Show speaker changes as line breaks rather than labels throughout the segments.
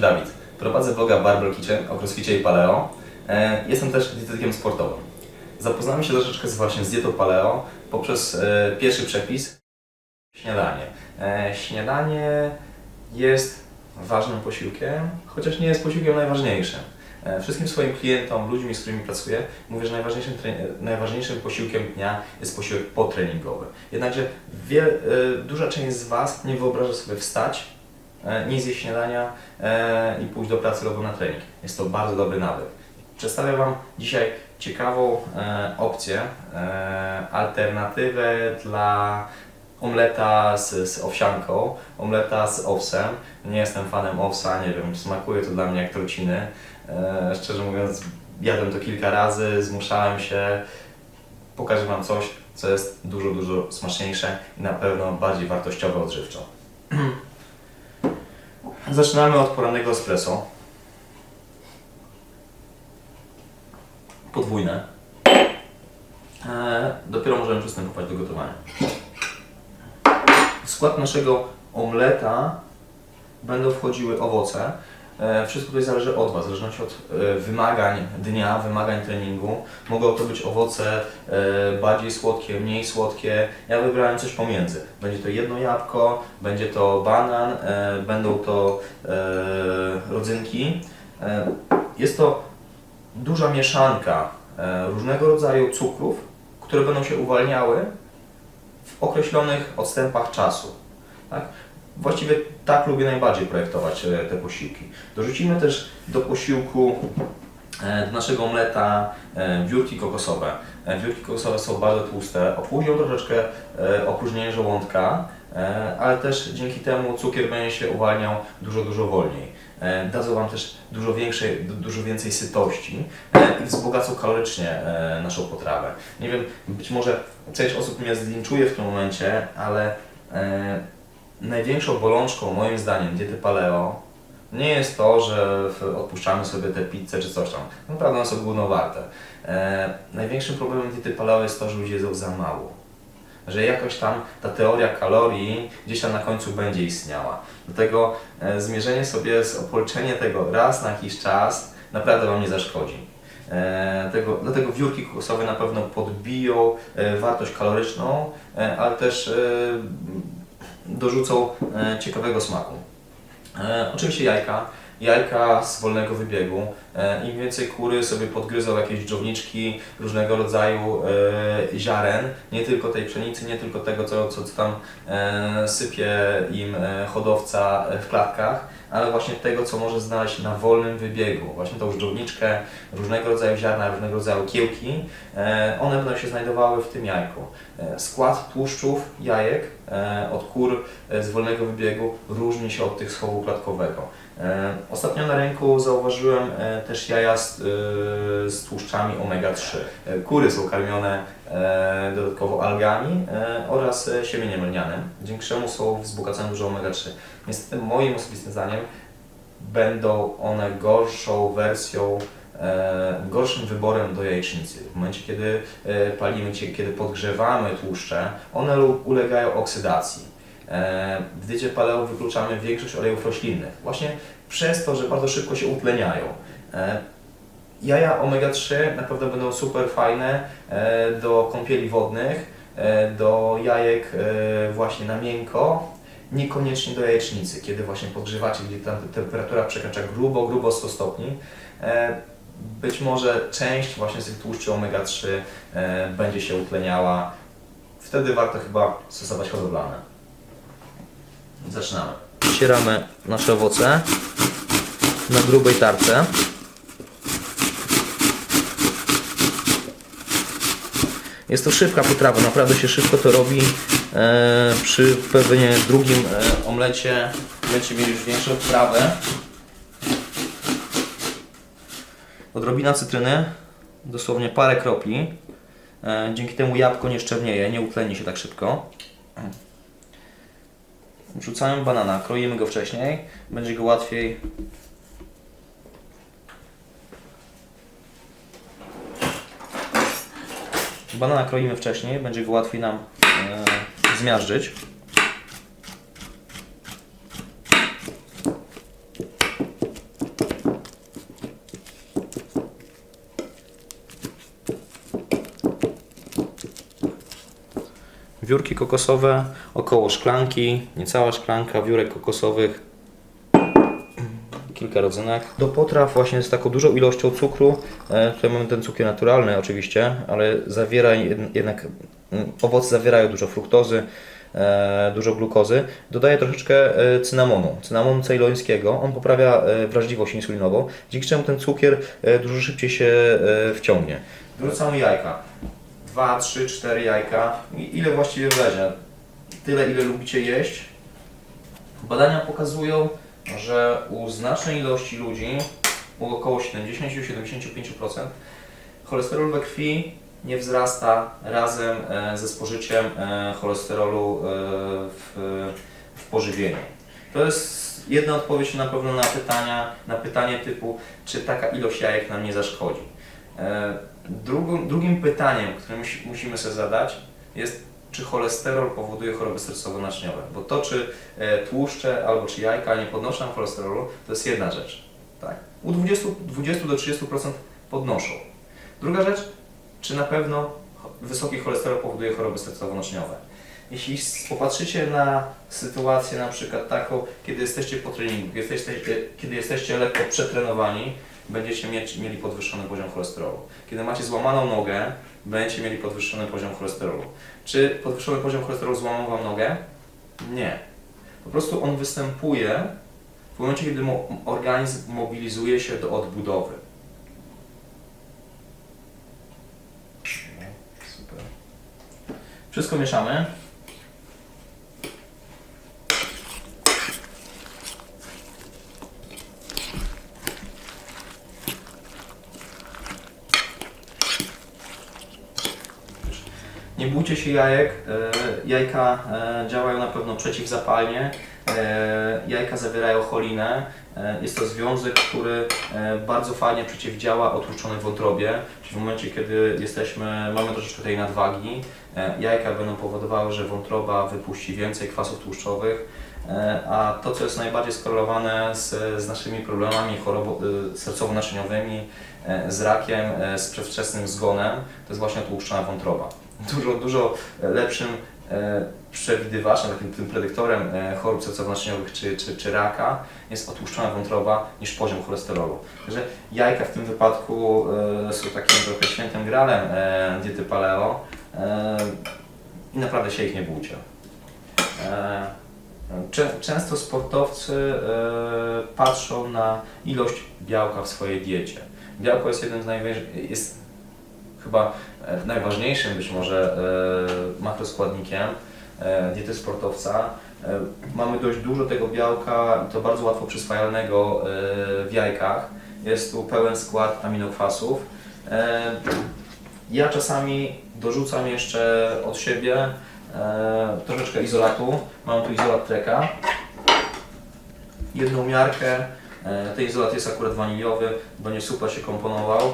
Dawid. Prowadzę bloga Barbell Kitchen o crossficie i paleo. E, Jestem też dietetykiem sportowym. Zapoznałem się troszeczkę z, właśnie z dietą paleo poprzez e, pierwszy przepis śniadanie. E, Śniadanie jest ważnym posiłkiem, chociaż nie jest posiłkiem najważniejszym. Wszystkim swoim klientom, ludźmi, z którymi pracuję, mówię, że najważniejszym, najważniejszym posiłkiem dnia jest posiłek potreningowy. Jednakże duża część z Was nie wyobraża sobie wstać, nie zjeść śniadania e, i pójść do pracy albo na trening. Jest to bardzo dobry nawyk. Przedstawię Wam dzisiaj ciekawą e, opcję, e, alternatywę dla omleta z, z owsianką, omleta z owsem. Nie jestem fanem owsa, nie wiem, smakuje to dla mnie jak trociny. E, szczerze mówiąc, jadłem to kilka razy, zmuszałem się. Pokażę Wam coś, co jest dużo, dużo smaczniejsze i na pewno bardziej wartościowe odżywczo. Zaczynamy od porannego espresso. Podwójne. E, dopiero możemy przystępować do gotowania. W skład naszego omleta będą wchodziły owoce. E, Wszystko tutaj zależy od Was, w zależności od e, wymagań dnia, wymagań treningu. Mogą to być owoce e, bardziej słodkie, mniej słodkie. Ja wybrałem coś pomiędzy. Będzie to jedno jabłko, będzie to banan, będą to rodzynki. Jest to duża mieszanka różnego rodzaju cukrów, które będą się uwalniały w określonych odstępach czasu. Tak? Właściwie tak lubię najbardziej projektować e, te posiłki. Dorzucimy też do posiłku e, do naszego omleta e, biurki kokosowe. Biurki kokosowe są bardzo tłuste, opóźnią troszeczkę opróżnienie żołądka, ale też dzięki temu cukier będzie się uwalniał dużo, dużo wolniej. Dadzą Wam też dużo, większej, du- dużo więcej sytości i wzbogacą kalorycznie naszą potrawę. Nie wiem, być może część osób mnie zlinczuje w tym momencie, ale największą bolączką moim zdaniem diety paleo nie jest to, że odpuszczamy sobie te pizze czy coś tam. Naprawdę one są głównowarte. E, największym problemem diety paleo jest to, że ludzie jedzą za mało. Że jakoś tam ta teoria kalorii gdzieś tam na końcu będzie istniała. Dlatego e, zmierzenie sobie, z opolczenie tego raz na jakiś czas naprawdę Wam nie zaszkodzi. E, tego, dlatego wiórki kokosowe na pewno podbiją e, wartość kaloryczną, e, ale też e, dorzucą e, ciekawego smaku. E, oczywiście jajka. Jajka z wolnego wybiegu. E, Im więcej kury sobie podgryzą jakieś dżowniczki różnego rodzaju ziaren, nie tylko tej pszenicy, nie tylko tego, co, co, tam sypie im hodowca w klatkach, ale właśnie tego, co może znaleźć na wolnym wybiegu. Właśnie tą dżowniczkę, różnego rodzaju ziarna, różnego rodzaju kiełki, e, one będą się znajdowały w tym jajku. E, skład tłuszczów jajek e, od kur z wolnego wybiegu różni się od tych z chowu klatkowego. E, Ostatnio na rynku zauważyłem e, też jaja z, e, z tłuszczami omega-3. E, Kury są karmione dodatkowo algami oraz siemieniem lnianym, dzięki czemu są wzbogacone dużo omega-3. Niestety moim osobistym zdaniem będą one gorszą wersją, gorszym wyborem do jajecznicy. W momencie, kiedy palimy, kiedy podgrzewamy tłuszcze, one ulegają oksydacji. E, W diecie paleo wykluczamy większość olejów roślinnych, właśnie przez to, że bardzo szybko się utleniają. E, Jaja omega-3 naprawdę będą super fajne e, do kąpieli wodnych, do jajek właśnie na miękko, niekoniecznie do jajecznicy, kiedy właśnie podgrzewacie, gdzie tam temperatura przekracza grubo, grubo 100 stopni. Być może część właśnie z tych tłuszczy omega-3 e, będzie się utleniała. Wtedy warto chyba stosować hodowlane. Zaczynamy. Ścieramy nasze owoce na grubej tarce. Jest to szybka potrawa, naprawdę się szybko to robi. E, przy pewnie drugim e, omlecie będziecie mieli już większą wprawę. Odrobina cytryny, dosłownie parę kropli. E, dzięki temu jabłko nie szczernieje, nie utleni się tak szybko. Wrzucamy banana, kroimy go wcześniej, będzie go łatwiej Banana kroimy wcześniej, będzie go łatwiej nam e, zmiażdżyć. Wiórki kokosowe, około szklanki, niecała szklanka wiórek kokosowych, kilka rodzynek. Do potraw właśnie z taką dużą ilością cukru, e, tutaj mamy ten cukier naturalny oczywiście, ale zawiera jed- jednak, mm, owoce zawierają dużo fruktozy, e, dużo glukozy. Dodaję troszeczkę e, cynamonu, cynamonu cejlońskiego. On poprawia wrażliwość insulinową, dzięki czemu ten cukier dużo szybciej się wciągnie. Wrzucamy jajka. 2, 3, 4 jajka. Ile właściwie wlezie? Tyle, ile lubicie jeść. Badania pokazują, że u znacznej ilości ludzi, u około 70-75%, cholesterol we krwi nie wzrasta razem e, ze spożyciem e, cholesterolu e, w, w pożywieniu. To jest jedna odpowiedź na pewno na pytania, na pytanie typu, czy taka ilość jajek nam nie zaszkodzi. E, Drugim, drugim pytaniem, które musi, musimy sobie zadać, jest, czy cholesterol powoduje choroby sercowo-naczyniowe. Bo to, czy e, tłuszcze albo czy jajka nie podnoszą cholesterolu, to jest jedna rzecz. Tak? U 20, 20 do 30% podnoszą. Druga rzecz, czy na pewno wysoki cholesterol powoduje choroby sercowo-naczyniowe. Jeśli popatrzycie na sytuację na przykład taką, kiedy jesteście po treningu, kiedy jesteście, kiedy jesteście lekko przetrenowani, będziecie mieli podwyższony poziom cholesterolu. Kiedy macie złamaną nogę, będziecie mieli podwyższony poziom cholesterolu. Czy podwyższony poziom cholesterolu złamał Wam nogę? Nie. Po prostu on występuje w momencie, kiedy organizm mobilizuje się do odbudowy. Super. Wszystko mieszamy. Nie bójcie się jajek. E, Jajka e, działają na pewno przeciwzapalnie. E, Jajka zawierają cholinę. Jest to związek, który bardzo fajnie przeciwdziała otłuczonej wątrobie. Czyli w momencie, kiedy jesteśmy, mamy troszeczkę tej nadwagi, jajka będą powodowały, że wątroba wypuści więcej kwasów tłuszczowych. A to, co jest najbardziej skorelowane z, z naszymi problemami sercowo-naczyniowymi, z rakiem, z przedwczesnym zgonem, to jest właśnie tłuszczona wątroba dużo, dużo lepszym e, przewidywaczem, takim tym predyktorem e, chorób sercowo-naczyniowych czy, czy, czy raka jest otłuszczona wątroba niż poziom cholesterolu. Także jajka w tym wypadku e, są takim trochę świętym gralem e, diety paleo e, i naprawdę się ich nie bójcie. E, Czę, często sportowcy e, patrzą na ilość białka w swojej diecie. Białko jest jednym z najważniejszych, chyba e, najważniejszym być może e, makroskładnikiem diety sportowca. E, Mamy dość dużo tego białka i to bardzo łatwo przyswajalnego w jajkach. Jest tu pełen skład aminokwasów. Ja czasami dorzucam jeszcze od siebie troszeczkę izolatu. Mam tu izolat treka. Jedną miarkę. Ten izolat jest akurat waniliowy, będzie super się komponował.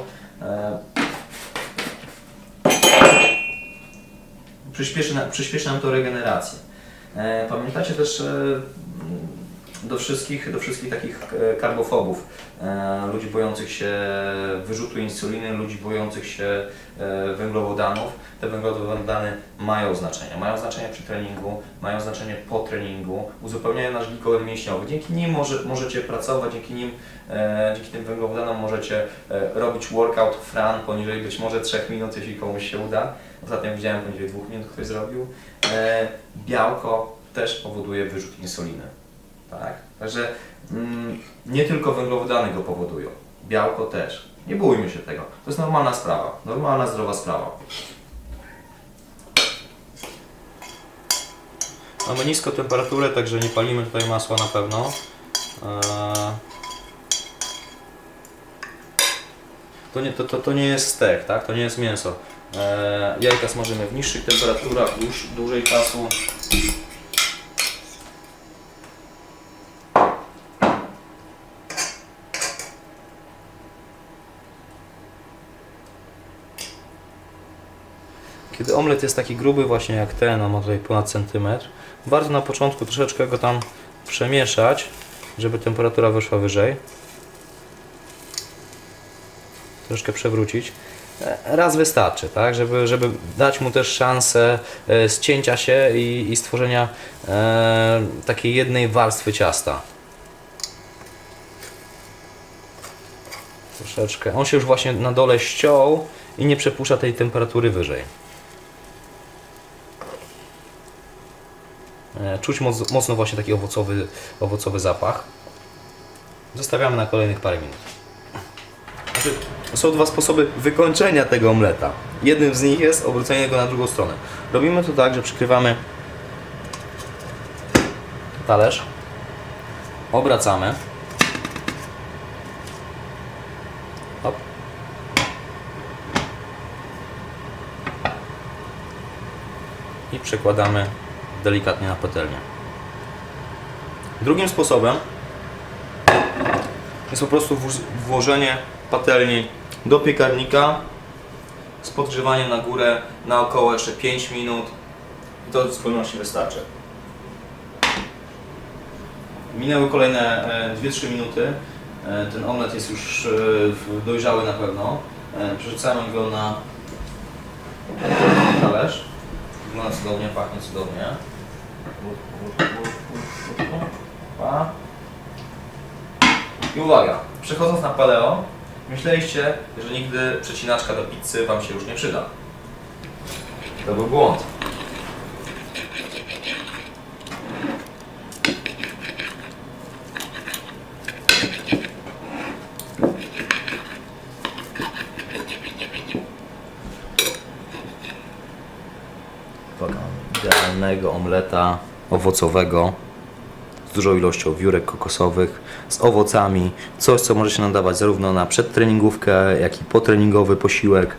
Przyspieszy, przyspieszy nam to regenerację. E, pamiętacie też e, do wszystkich, do wszystkich takich e, karbofobów, e, ludzi bojących się wyrzutu insuliny, ludzi bojących się e, węglowodanów. Te węglowodany mają znaczenie. Mają znaczenie przy treningu, mają znaczenie po treningu, uzupełniają nasz glikogen mięśniowy. Dzięki nim może, możecie pracować, dzięki nim, dzięki tym węglowodanom możecie robić workout fran poniżej być może 3 minut, jeśli komuś się uda. Ostatnio widziałem poniżej 2 minut ktoś zrobił. Białko też powoduje wyrzut insuliny. Tak? Także mm, nie tylko węglowodany go powodują, białko też. Nie bójmy się tego. To jest normalna sprawa, normalna, zdrowa sprawa. Mamy niską temperaturę, także nie palimy tutaj masła na pewno. Eee, To nie, to, to, to nie jest stek, tak? To nie jest mięso. Eee, jajka smażymy w niższych temperaturach, dłuż, dłużej czasu. Omlet jest taki gruby właśnie jak ten, on ma tutaj ponad centymetr, warto na początku troszeczkę go tam przemieszać, żeby temperatura wyszła wyżej. Troszkę przewrócić.
e, raz wystarczy, tak? Żeby, żeby dać mu też szansę e, ścięcia się i, i stworzenia e, takiej jednej warstwy ciasta. Troszeczkę. On się już właśnie na dole ściął i nie przepuszcza tej temperatury wyżej. Czuć moc, mocno właśnie taki owocowy, owocowy zapach. Zostawiamy na kolejnych parę minut. Znaczy, są dwa sposoby wykończenia tego omleta. Jednym z nich jest obrócenie go na drugą stronę. Robimy to tak, że przykrywamy talerz, obracamy. Hop. I przekładamy delikatnie na patelnię. Drugim sposobem jest po prostu włożenie patelni do piekarnika z podgrzewaniem na górę na około jeszcze 5 minut i to w zupełności wystarczy. Minęły kolejne e, 2-3 minuty. E, Ten omlet jest już e, dojrzały na pewno. E, Przerzucamy go na talerz. Wygląda cudownie, pachnie cudownie. I uwaga, przechodząc na paleo, myśleliście, że nigdy przecinaczka do pizzy Wam się już nie przyda. To był błąd. Uwaga, omleta owocowego z dużą ilością wiórek kokosowych, z owocami, coś co może się nadawać zarówno na przedtreningówkę, jak i potreningowy posiłek.